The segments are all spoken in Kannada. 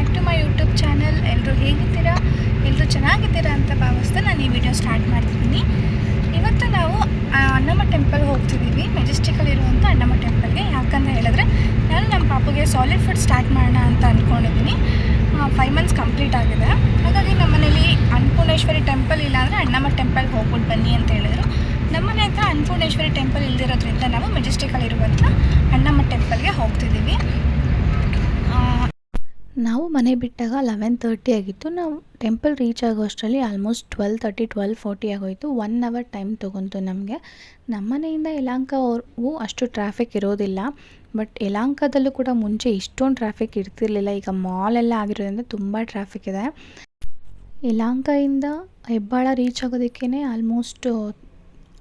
Back to my YouTube channel ಎಲ್ಲರೂ ಹೇಗಿದ್ದೀರಾ? ಎಲ್ಲರೂ ಚೆನ್ನಾಗಿದ್ದೀರಾ ಅಂತ ಭಾವಿಸ್ತಾ ನಾನು ಈ ವಿಡಿಯೋ ಸ್ಟಾರ್ಟ್ ಮಾಡ್ತಿದ್ದೀನಿ. ಇವತ್ತು ನಾವು ಅಣ್ಣಮ್ಮ ಟೆಂಪಲ್ ಹೋಗ್ತಿದ್ದೀವಿ. ಮೆಜೆಸ್ಟಿಕಲ್ಲಿರುವಂಥ ಅಣ್ಣಮ್ಮ ಟೆಂಪಲ್ಗೆ ಯಾಕಂತ ಹೇಳಿದ್ರೆ, ನಾನು ನಮ್ಮ ಪಾಪುಗೆ ಸಾಲಿಡ್ ಫುಡ್ ಸ್ಟಾರ್ಟ್ ಮಾಡೋಣ ಅಂತ ಅಂದ್ಕೊಂಡಿದ್ದೀನಿ ಫೈವ್ ಮಂತ್ಸ್ ಕಂಪ್ಲೀಟ್ ಆಗಿದೆ. ಹಾಗಾಗಿ ನಮ್ಮನೇಲಿ ಅನ್ನಪೂರ್ಣೇಶ್ವರಿ ಟೆಂಪಲ್ ಇಲ್ಲ ಅಂದರೆ ಅಣ್ಣಮ್ಮ ಟೆಂಪಲ್ಗೆ ಹೋಗ್ಬಿಟ್ಟು ಬನ್ನಿ ಅಂತ ಹೇಳಿದರು. ನಮ್ಮನೆ ಹತ್ರ ಅನ್ನಪೂರ್ಣೇಶ್ವರಿ ಟೆಂಪಲ್ ಇಲ್ದಿರೋದ್ರಿಂದ ನಾವು ಮೆಜೆಸ್ಟಿಕಲ್ಲಿರುವಂಥ ಅಣ್ಣಮ್ಮ ಟೆಂಪಲ್ಗೆ ಹೋಗ್ತಿದ್ದೀವಿ ನಾವು ಮನೆ ಬಿಟ್ಟಾಗ ಲೆವೆನ್ ತರ್ಟಿ ಆಗಿತ್ತು. ನಾವು ಟೆಂಪಲ್ ರೀಚ್ ಆಗೋ ಅಷ್ಟರಲ್ಲಿ almost twelve thirty twelve forty ಆಗೋಯಿತು. ಒನ್ ಅವರ್ ಟೈಮ್ ತೊಗೊಂತು ನಮಗೆ. ನಮ್ಮ ಮನೆಯಿಂದ ಯಲಾಂಕವರೆಗೂ ಅಷ್ಟು ಟ್ರಾಫಿಕ್ ಇರೋದಿಲ್ಲ. ಬಟ್ ಯಲಾಂಕದಲ್ಲೂ ಕೂಡ ಮುಂಚೆ ಇಷ್ಟೊಂದು ಟ್ರಾಫಿಕ್ ಇರ್ತಿರ್ಲಿಲ್ಲ. ಈಗ ಮಾಲೆಲ್ಲ ಆಗಿರೋದ್ರಿಂದ ತುಂಬ ಟ್ರಾಫಿಕ್ ಇದೆ. ಯಲಾಂಕದಿಂದ ಹೆಬ್ಬಾಳ ರೀಚ್ ಆಗೋದಕ್ಕೇ ಆಲ್ಮೋಸ್ಟ್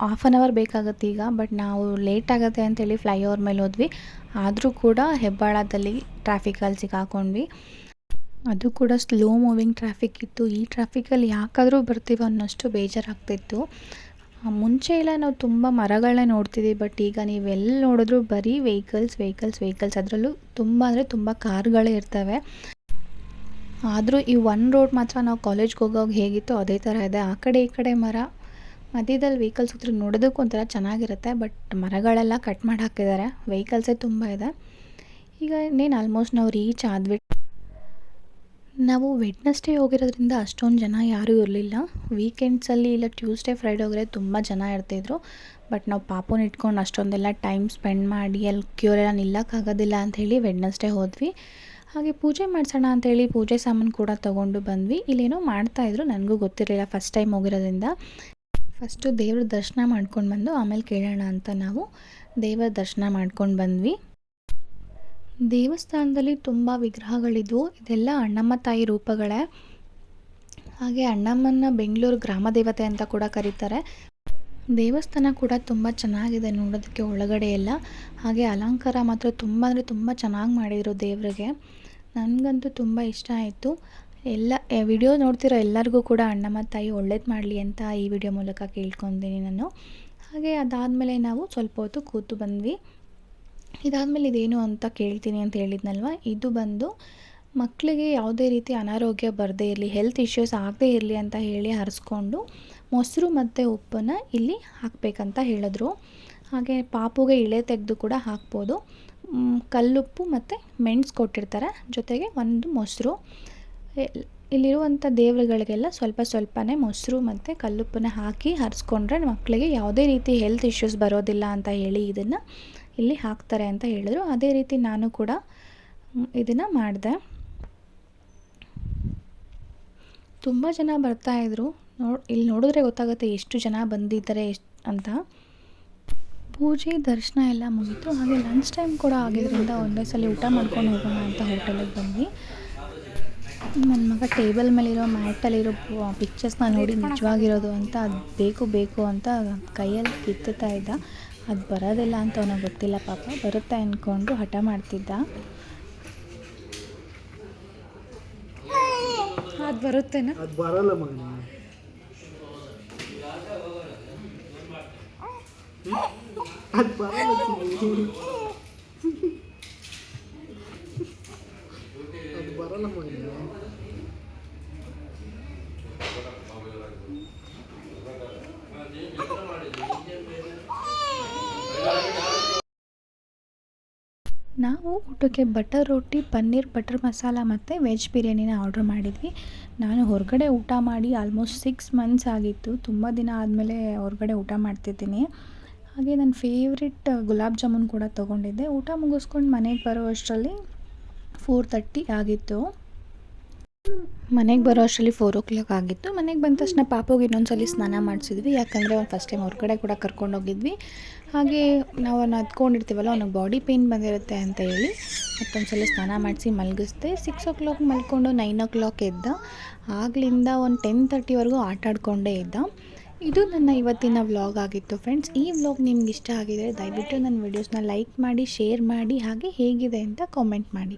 ಹಾಫ್ ಆನ್ ಅವರ್ ಬೇಕಾಗುತ್ತೆ ಈಗ ಬಟ್ ನಾವು ಲೇಟ್ ಆಗುತ್ತೆ ಅಂತೇಳಿ ಫ್ಲೈ ಓವರ್ ಮೇಲೆ ಹೋದ್ವಿ. ಆದರೂ ಕೂಡ ಹೆಬ್ಬಾಳದಲ್ಲಿ ಟ್ರಾಫಿಕಲ್ಲಿ ಸಿಕ್ಕಾಕೊಂಡ್ವಿ. ಅದು ಕೂಡ ಸ್ಲೋ ಮೂವಿಂಗ್ ಟ್ರಾಫಿಕ್ ಇತ್ತು. ಈ ಟ್ರಾಫಿಕಲ್ಲಿ ಯಾಕಾದರೂ ಬರ್ತೀವಿ ಅನ್ನೋಷ್ಟು ಬೇಜಾರಾಗ್ತಿತ್ತು. ಮುಂಚೆ ಎಲ್ಲ ನಾವು ತುಂಬ ಮರಗಳನ್ನ ನೋಡ್ತಿದ್ವಿ ಬಟ್ ಈಗ ನೀವೆಲ್ಲಿ ನೋಡಿದ್ರು ಬರೀ ವೆಹಿಕಲ್ಸ್ ವೆಹಿಕಲ್ಸ್ ವೆಹಿಕಲ್ಸ್ ಅದರಲ್ಲೂ ತುಂಬ ಅಂದರೆ ತುಂಬ ಕಾರ್ಗಳೇ ಇರ್ತವೆ. ಆದರೂ ಈ ಒನ್ ರೋಡ್ ಮಾತ್ರ ನಾವು ಕಾಲೇಜ್ಗೆ ಹೋಗೋವಾಗ ಹೇಗಿತ್ತು ಅದೇ ಥರ ಇದೆ. ಆ ಕಡೆ ಈ ಕಡೆ ಮರ ಮಧ್ಯದಲ್ಲಿ ವೆಹಿಕಲ್ಸ್ ಹೋದ್ರೆ ನೋಡೋದಕ್ಕೂ ಒಂಥರ ಚೆನ್ನಾಗಿರುತ್ತೆ ಬಟ್ ಮರಗಳೆಲ್ಲ ಕಟ್ ಮಾಡಿ ಹಾಕಿದ್ದಾರೆ. ವೆಹಿಕಲ್ಸೇ ತುಂಬ ಇದೆ. ಈಗ ಇನ್ನೇನು ಆಲ್ಮೋಸ್ಟ್ ನಾವು ರೀಚ್ ಆದ್ವಿ. ನಾವು ವೆಡ್ನಸ್ಡೇ ಹೋಗಿರೋದ್ರಿಂದ ಅಷ್ಟೊಂದು ಜನ ಯಾರೂ ಇರಲಿಲ್ಲ. ವೀಕೆಂಡ್ಸಲ್ಲಿ ಇಲ್ಲ ಟ್ಯೂಸ್ಡೇ ಫ್ರೈಡೇ ಹೋಗಿದ್ರೆ ತುಂಬ ಜನ ಇರ್ತಿದ್ರು. ಬಟ್ ನಾವು ಪಾಪುನ ಇಟ್ಕೊಂಡು ಅಷ್ಟೊಂದೆಲ್ಲ ಟೈಮ್ ಸ್ಪೆಂಡ್ ಮಾಡಿ, ಅಲ್ಲಿ ಕ್ಯೂರೆಲ್ಲ ನಿಲ್ಲಕ್ಕಾಗೋದಿಲ್ಲ ಅಂಥೇಳಿ ವೆಡ್ನಸ್ಡೇ ಹೋದ್ವಿ. ಹಾಗೆ ಪೂಜೆ ಮಾಡಿಸೋಣ ಅಂಥೇಳಿ ಪೂಜೆ ಸಾಮಾನು ಕೂಡ ತೊಗೊಂಡು ಬಂದ್ವಿ. ಇಲ್ಲೇನೋ ಮಾಡ್ತಾಯಿದ್ರು ನನಗೂ ಗೊತ್ತಿರಲಿಲ್ಲ ಫಸ್ಟ್ ಟೈಮ್ ಹೋಗಿರೋದ್ರಿಂದ. ಫಸ್ಟು ದೇವ್ರ ದರ್ಶನ ಮಾಡ್ಕೊಂಡು ಬಂದು ಆಮೇಲೆ ಕೇಳೋಣ ಅಂತ ನಾವು ದೇವರ ದರ್ಶನ ಮಾಡ್ಕೊಂಡು ಬಂದ್ವಿ. ದೇವಸ್ಥಾನದಲ್ಲಿ ತುಂಬ ವಿಗ್ರಹಗಳಿದ್ವು. ಇದೆಲ್ಲ ಅಣ್ಣಮ್ಮ ತಾಯಿ ರೂಪಗಳೇ. ಹಾಗೆ ಅಣ್ಣಮ್ಮನ ಬೆಂಗಳೂರು ಗ್ರಾಮ ದೇವತೆ ಅಂತ ಕೂಡ ಕರೀತಾರೆ. ದೇವಸ್ಥಾನ ಕೂಡ ತುಂಬ ಚೆನ್ನಾಗಿದೆ ನೋಡೋದಕ್ಕೆ ಒಳಗಡೆ ಎಲ್ಲ. ಹಾಗೆ ಅಲಂಕಾರ ಮಾತ್ರ ತುಂಬ ಅಂದರೆ ತುಂಬ ಚೆನ್ನಾಗಿ ಮಾಡಿದರು ದೇವರಿಗೆ. ನನಗಂತೂ ತುಂಬ ಇಷ್ಟ ಆಯಿತು. ಎಲ್ಲ ವಿಡಿಯೋ ನೋಡ್ತಿರೋ ಎಲ್ಲರಿಗೂ ಕೂಡ ಅಣ್ಣಮ್ಮ ತಾಯಿ ಒಳ್ಳೇದು ಮಾಡಲಿ ಅಂತ ಈ ವಿಡಿಯೋ ಮೂಲಕ ಕೇಳ್ಕೊತೀನಿ ನಾನು. ಹಾಗೆ ಅದಾದಮೇಲೆ ನಾವು ಸ್ವಲ್ಪ ಹೊತ್ತು ಕೂತು ಬಂದ್ವಿ. ಇದಾದಮೇಲೆ ಇದೇನು ಅಂತ ಕೇಳ್ತೀನಿ ಅಂತ ಹೇಳಿದ್ನಲ್ವ? ಇದು ಬಂದು ಮಕ್ಕಳಿಗೆ ಯಾವುದೇ ರೀತಿ ಅನಾರೋಗ್ಯ ಬರದೇ ಇರಲಿ ಹೆಲ್ತ್ ಇಶ್ಯೂಸ್ ಆಗದೇ ಇರಲಿ ಅಂತ ಹೇಳಿ ಹರಿಸ್ಕೊಂಡು ಮೊಸರು ಮತ್ತು ಉಪ್ಪನ್ನು ಇಲ್ಲಿ ಹಾಕಬೇಕಂತ ಹೇಳಿದ್ರು. ಹಾಗೆ ಪಾಪುಗೆ ಇಳೆ ತೆಗೆದು ಕೂಡ ಹಾಕ್ಬೋದು. ಕಲ್ಲುಪ್ಪು ಮತ್ತು ಮೆಣಸು ಕೊಟ್ಟಿರ್ತಾರೆ, ಜೊತೆಗೆ ಒಂದು ಮೊಸರು. ಇಲ್ಲಿರುವಂಥ ದೇವರುಗಳಿಗೆಲ್ಲ ಸ್ವಲ್ಪ ಸ್ವಲ್ಪನೇ ಮೊಸರು ಮತ್ತು ಕಲ್ಲುಪ್ಪನ್ನ ಹಾಕಿ ಹರಿಸ್ಕೊಂಡ್ರೆ ಮಕ್ಕಳಿಗೆ ಯಾವುದೇ ರೀತಿ ಹೆಲ್ತ್ ಇಶ್ಯೂಸ್ ಬರೋದಿಲ್ಲ ಅಂತ ಹೇಳಿ ಇದನ್ನು ಇಲ್ಲಿ ಹಾಕ್ತಾರೆ ಅಂತ ಹೇಳಿದ್ರು. ಅದೇ ರೀತಿ ನಾನು ಕೂಡ ಇದನ್ನು ಮಾಡಿದೆ. ತುಂಬ ಜನ ಬರ್ತಾಯಿದ್ರು ನೋ ಇಲ್ಲಿ ನೋಡಿದ್ರೆ ಗೊತ್ತಾಗುತ್ತೆ ಎಷ್ಟು ಜನ ಬಂದಿದ್ದಾರೆ ಎಷ್ಟು ಅಂತ. ಪೂಜೆ, ದರ್ಶನ ಎಲ್ಲ ಮುಗೀತು. ಹಾಗೆ ಲಂಚ್ ಟೈಮ್ ಕೂಡ ಆಗಿದ್ದರಿಂದ ಒಂದೇ ಸಲ ಊಟ ಮಾಡ್ಕೊಂಡು ಹೋಗೋಣ ಅಂತ ಹೋಟೆಲಿಗೆ ಬಂದ್ವಿ. ನನ್ನ ಮಗ ಟೇಬಲ್ ಮೇಲಿರೋ ಮ್ಯಾಟಲ್ಲಿರೋ ಪಿಕ್ಚರ್ಸ್ನ ನೋಡಿ ನಿಜವಾಗಿರೋದು ಅಂತ ಅದು ಬೇಕು ಬೇಕು ಅಂತ ಕೈಯಲ್ಲಿ ಕಿತ್ತುತ್ತಾ ಇದ್ದ. ಅದು ಬರೋದಿಲ್ಲ ಅಂತ ಅವನಿಗೆ ಗೊತ್ತಿಲ್ಲ ಪಾಪ. ಬರುತ್ತೆ ಅಂದ್ಕೊಂಡು ಹಠ ಮಾಡ್ತಿದ್ದ. ಅದು ಬರುತ್ತೇನಾ? ಅದು ಬರಲ್ಲ ಮಗನ ಅದು ಬರಲ್ಲ ಚಿನ್ನಿ. ಅದು ಬರಲ್ಲ ಮಗನ ನಾವು ಊಟಕ್ಕೆ ಬಟರ್ ರೋಟಿ, ಪನ್ನೀರ್, ಬಟರ್ ಮಸಾಲ ಮತ್ತು ವೆಜ್ ಬಿರಿಯಾನಿನ ಆರ್ಡ್ರ್ ಮಾಡಿದ್ವಿ. ನಾನು ಹೊರಗಡೆ ಊಟ ಮಾಡಿ ಆಲ್ಮೋಸ್ಟ್ ಸಿಕ್ಸ್ ಮಂತ್ಸ್ ಆಗಿತ್ತು. ತುಂಬ ದಿನ ಆದಮೇಲೆ ಹೊರಗಡೆ ಊಟ ಮಾಡ್ತಿದ್ದೀನಿ. ಹಾಗೆ ನನ್ನ ಫೇವ್ರೆಟ್ ಗುಲಾಬ್ ಜಾಮೂನ್ ಕೂಡ ತೊಗೊಂಡಿದ್ದೆ. ಊಟ ಮುಗಿಸ್ಕೊಂಡು ಮನೆಗೆ ಬರೋ ಅಷ್ಟರಲ್ಲಿ ಫೋರ್ ತರ್ಟಿ ಆಗಿತ್ತು. ಮನೆಗೆ ಬರೋ ಅಷ್ಟರಲ್ಲಿ ಫೋರ್ ಓ ಕ್ಲಾಕ್ ಆಗಿತ್ತು. ಮನೆಗೆ ಬಂದ ತಕ್ಷಣ ಪಾಪುಗೆ ಇನ್ನೊಂದ್ಸಲಿ ಸ್ನಾನ ಮಾಡಿಸಿದ್ವಿ. ಯಾಕಂದರೆ ಅವ್ನು ಫಸ್ಟ್ ಟೈಮ್ ಹೊರಗಡೆ ಕೂಡ ಕರ್ಕೊಂಡು ಹೋಗಿದ್ವಿ. ಹಾಗೆ ನಾವು ಅವ್ನು ಹತ್ಕೊಂಡಿರ್ತೀವಲ್ಲ ಅವ್ನಿಗೆ ಬಾಡಿ ಪೇಯ್ನ್ ಬಂದಿರುತ್ತೆ ಅಂತ ಹೇಳಿ ಮತ್ತೊಂದ್ಸಲ ಸ್ನಾನ ಮಾಡಿಸಿ ಮಲಗಿಸ್ದೆ. ಸಿಕ್ಸ್ ಓ ಕ್ಲಾಕ್ ಮಲ್ಕೊಂಡು ನೈನ್ ಓ ಕ್ಲಾಕ್ ಎದ್ದ. ಆಗಲಿಂದ ಒಂದು ಟೆನ್ ತರ್ಟಿವರೆಗೂ ಆಟ ಆಡ್ಕೊಂಡೇ ಇದ್ದ. ಇದು ನನ್ನ ಇವತ್ತಿನ ವ್ಲಾಗ್ ಆಗಿತ್ತು ಫ್ರೆಂಡ್ಸ್ ಈ ವ್ಲಾಗ್ ನಿಮ್ಗೆ ಇಷ್ಟ ಆಗಿದರೆ ದಯವಿಟ್ಟು ನನ್ನ ವೀಡಿಯೋಸ್ನ ಲೈಕ್ ಮಾಡಿ ಶೇರ್ ಮಾಡಿ, ಹಾಗೆ ಹೇಗಿದೆ ಅಂತ ಕಾಮೆಂಟ್ ಮಾಡಿ.